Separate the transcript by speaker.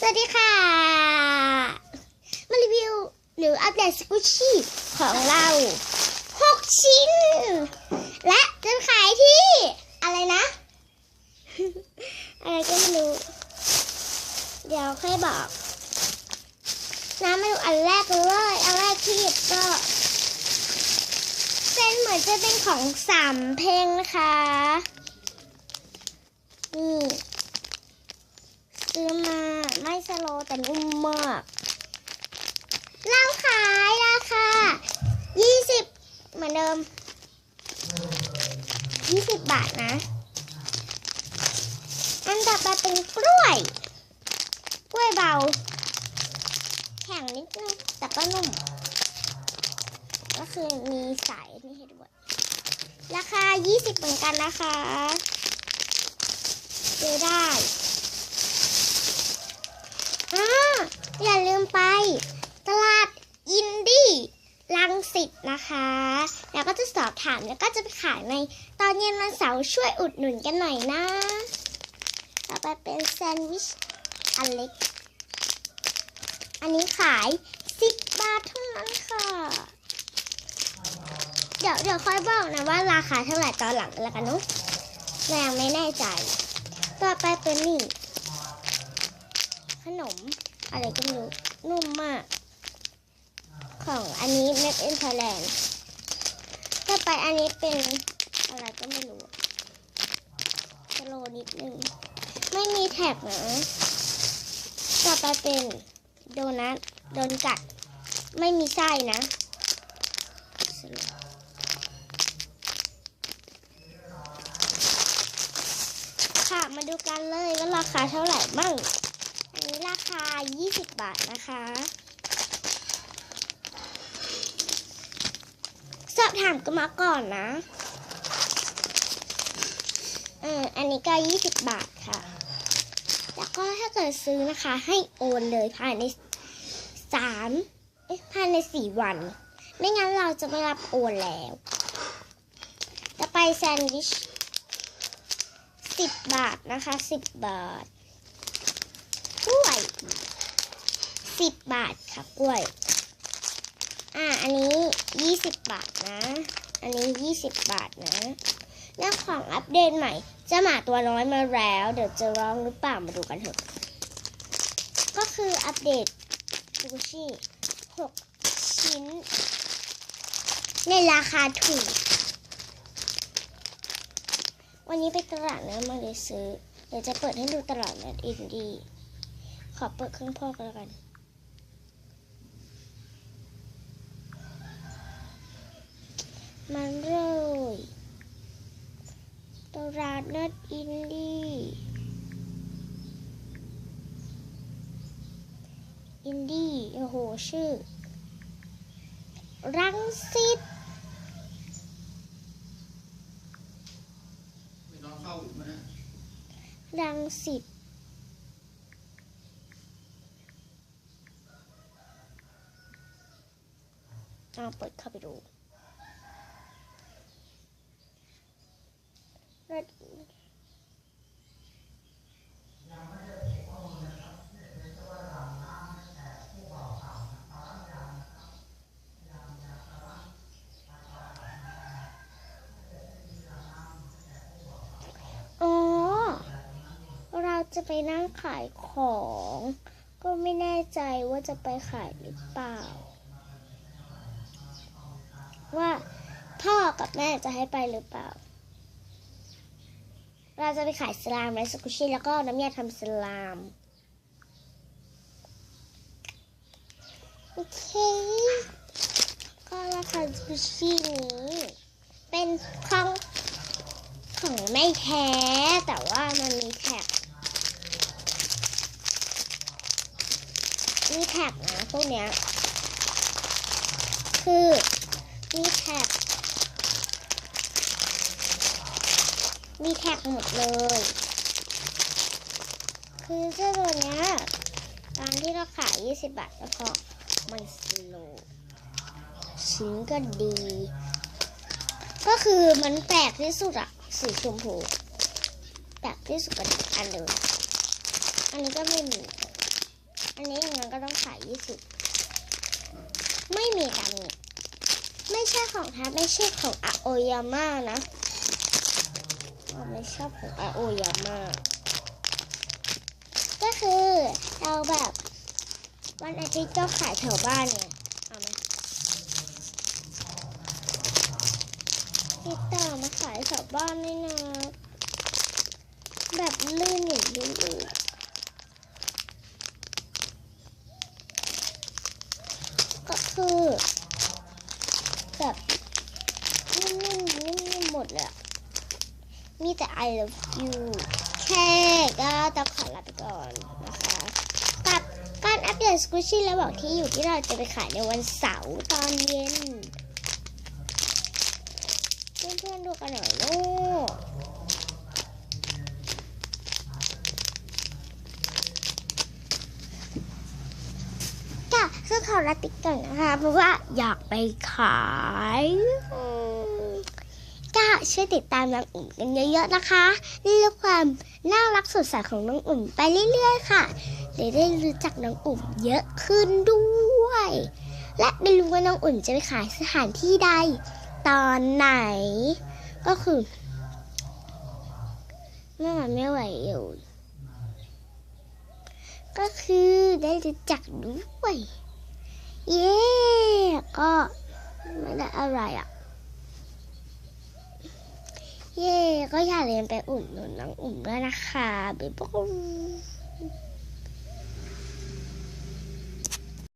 Speaker 1: สวัสดีค่ะ มารีวิวหรืออัปเดตสกุชชี่ของเรา6ชิ้น และจะขายที่อะไรนะ อะไรก็ไม่รู้ เดี๋ยวค่อยบอก น้ำมาดูอันแรกเลยอันแรกที่หยิบก็เป็นเหมือนจะเป็นของสามเพลงนะคะ นี่ ซื้อมาไม่สโลแต่นุ่มมาก เราขายราคา 20 เหมือนเดิม 20 บาทนะ อันต่อไปเป็นกล้วย กล้วยเบา แข็งนิดนึง แต่ก็นุ่ม ก็คือมีสายนี่ให้ด้วย ราคา 20 เหมือนกันนะคะซื้อได้ อ่า อย่าลืมไป ตลาดอินดี้ลังสิตนะคะ แล้วก็จะสอบถามแล้วก็จะไปขายในตอนเย็นวันเสาร์ช่วยอุดหนุนกันหน่อยนะ ต่อไปเป็นแซนด์วิชอันเล็ก อันนี้ขาย10บาทเท่านั้นค่ะ เดี๋ยวเดี๋ยวค่อยบอกนะว่าราคาเท่าไหร่ตอนหลังแล้วกันเนุ๊กยังไม่แน่ใจ ต่อไปเป็นนี่ขนม อะไรก็ไม่รู้นุ่มมาก ของอันนี้ Made in Thailand ต่อไปอันนี้เป็นอะไรก็ไม่รู้สโลนิดนึง ไม่มีแท็กนะต่อไปเป็นโดนัทโดนกัด ไม่มีไส้นะค่ะมาดูกันเลยว่าราคาเท่าไหร่บ้าง คา 20 บาทนะคะ สอบถามกันมาก่อนนะ เอออันนี้ก็ 20 บาทค่ะ แล้วก็ถ้าเกิดซื้อนะคะ ให้โอนเลยภายใน3เอ๊ะภายใน4วัน ไม่งั้นเราจะไม่รับโอนแล้วจะไปแซนด์วิช10บาทนะคะ10บาท กล้วย สิบบาทค่ะกล้วย อ่า อันนี้ยี่สิบบาทนะ อันนี้ยี่สิบบาทนะแล้วของอัปเดตใหม่เจะหมาตัวน้อยมาแล้ว เดี๋ยวจะร้องหรือเปล่ามาดูกันเถอะ ก็คืออัปเดตซูชิหกชิ้น ในราคาถูก วันนี้ไปตลาดนะมาเลยซื้อ เดี๋ยวจะเปิดให้ดูตลาดนัดอินดี ขอเปิดเครื่องพ่อกันแล้วกัน มันเลยตลาดนัดอินดี้อินดี้โอ้โห ชื่อ รังสิต
Speaker 2: ไม่นอนเข้าอีกไหมนะ
Speaker 1: รังสิตเอาเปิดเข้าไปดู ดอ๋อเราจะไปนั่งขายของ ก็ไม่แน่ใจว่าจะไปขายหรือเปล่า ว่าพ่อกับแม่จะให้ไปหรือเปล่า เราจะไปขายสลามไรสกุชิแล้วก็น้ำยาทำสลาม โอเค ก็ราคาสกุชินี้ เป็นของของไม่แท้แต่ว่ามันมีแท็กมีแท็กนะพวกเนี้ย คือมีแท็ก มีแท็กหมดเลย คือเจ้าตัวเนี้ยตอนที่เราขาย 20 บาทแล้วก็มันสโลชิ้นก็ดี ก็คือมันแปลกที่สุดอะสีชมพูแปลกที่สุดกันอันเลยอันนี้ก็ไม่มี อันนี้อย่างนั้นก็ต้องขายยี่สิบไม่มีการเงินไม่ใช่ของแท้ไม่ใช่ของอาโอยาม่านะ เราไม่ชอบของอาโอยามาก ก็คือเราแบบวันอาทิตย์ก็ขายแถวบ้านเนี่ยเอาไหมติดต่อมาขายแถวบ้านนี่นะแบบลื่นอย่างนี้ก็คือแบบนิ่มๆนิ่มๆหมดเลยอะ มีแต่ I love you แค่ก็ต้องขอลาไปก่อนนะคะกับการอัปเดตสกูชี่และบอกที่อยู่ที่เราจะไปขายในวันเสาร์ตอนเย็น เพื่อนๆดูกันหน่อยลูกค่ะคือขอลาติกก่อนนะคะ เพราะว่าอยากไปขาย ช่วยติดตามน้องอุ่มกันเยอะๆนะคะเรื่องความน่ารักสดใสของน้องอุ่มไปเรื่อยๆค่ะจะได้รู้จักน้องอุ่มเยอะขึ้นด้วย และไม่รู้ว่าน้องอุ่มจะไปขายสถานที่ใด ตอนไหน ก็คือเมื่อมันไม่ไหวอยู่ก็คือได้รู้จักด้วย เย้ ก็ไม่ได้อะไรอะ เย่ก็อย่าลืมไปอุ่นหนุนน้องอุ่มด้วยนะคะ บ๊ายบาย